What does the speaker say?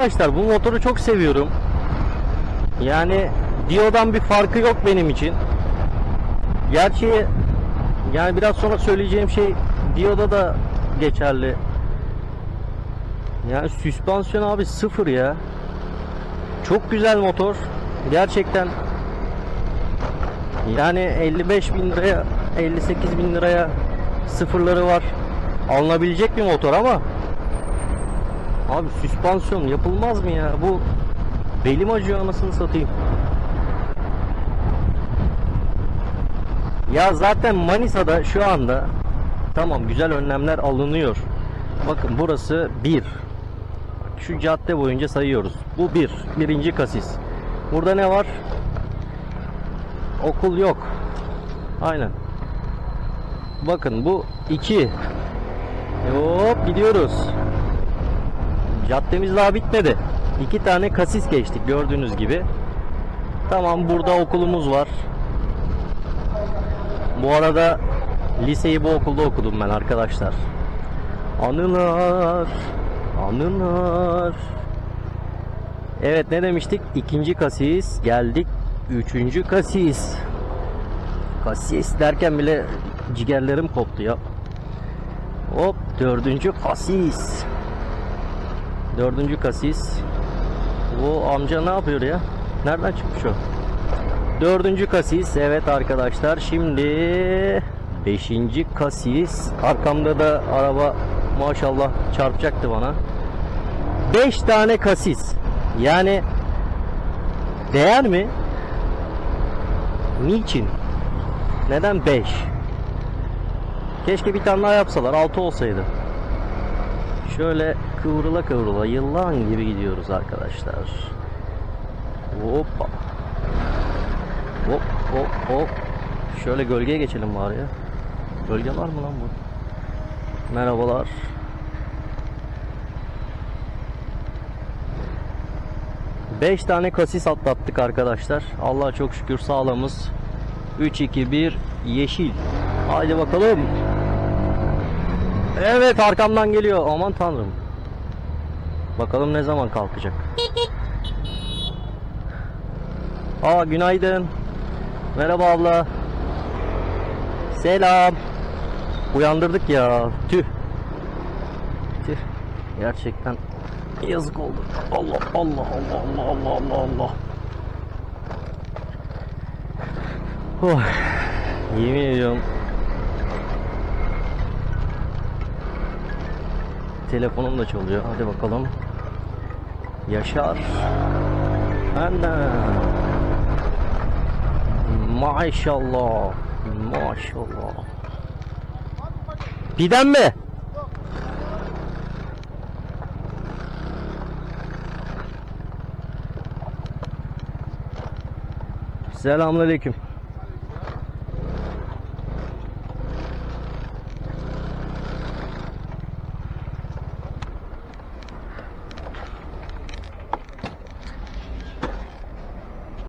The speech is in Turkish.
Arkadaşlar bu motoru çok seviyorum. Yani Dio'dan bir farkı yok benim için. Gerçi yani biraz sonra söyleyeceğim şey Dio'da da geçerli. Yani süspansiyon abi sıfır ya. Çok güzel motor. Gerçekten yani 55 bin liraya 58 bin liraya sıfırları var. Alınabilecek bir motor ama Abi süspansiyon yapılmaz mı ya? Bu belim acıyor anasını satayım. Ya zaten Manisa'da şu anda tamam güzel önlemler alınıyor. Bakın burası 1. Şu cadde boyunca sayıyoruz. Bu 1. Bir, birinci kasis. Burada ne var? Okul yok. Aynen. Bakın bu 2. Hop gidiyoruz. Caddemiz daha bitmedi. İki tane kasis geçtik gördüğünüz gibi. Tamam burada okulumuz var. Bu arada liseyi bu okulda okudum ben arkadaşlar. Anılar, anılar. Evet ne demiştik? İkinci kasis geldik. Üçüncü kasis. Kasis derken bile ciğerlerim koptu ya. Hop dördüncü kasis. Dördüncü kasis. Bu amca ne yapıyor ya? Nereden çıkmış o? Dördüncü kasis. Evet arkadaşlar. Şimdi beşinci kasis. Arkamda da araba maşallah çarpacaktı bana. Beş tane kasis. Yani değer mi? Niçin? Neden beş? Keşke bir tane daha yapsalar. Altı olsaydı. Şöyle kıvrıla kıvrıla yılan gibi gidiyoruz arkadaşlar. Hoppa. Hop hop hop. Şöyle gölgeye geçelim bari ya. Gölge var mı lan bu? Merhabalar. Beş tane kasis atlattık arkadaşlar. Allah'a çok şükür sağlamız. 3 2 1 yeşil. Haydi bakalım. Evet arkamdan geliyor. Aman tanrım. Bakalım ne zaman kalkacak. Aa günaydın. Merhaba abla. Selam. Uyandırdık ya. Tüh. Tüh. Gerçekten yazık oldu. Allah Allah Allah Allah Allah Allah Allah. Oh. Yemin ediyorum Telefonum da çalıyor. Hadi bakalım. Yaşar. Ana. Maşallah. Maşallah. Piden mi? Selamünaleyküm.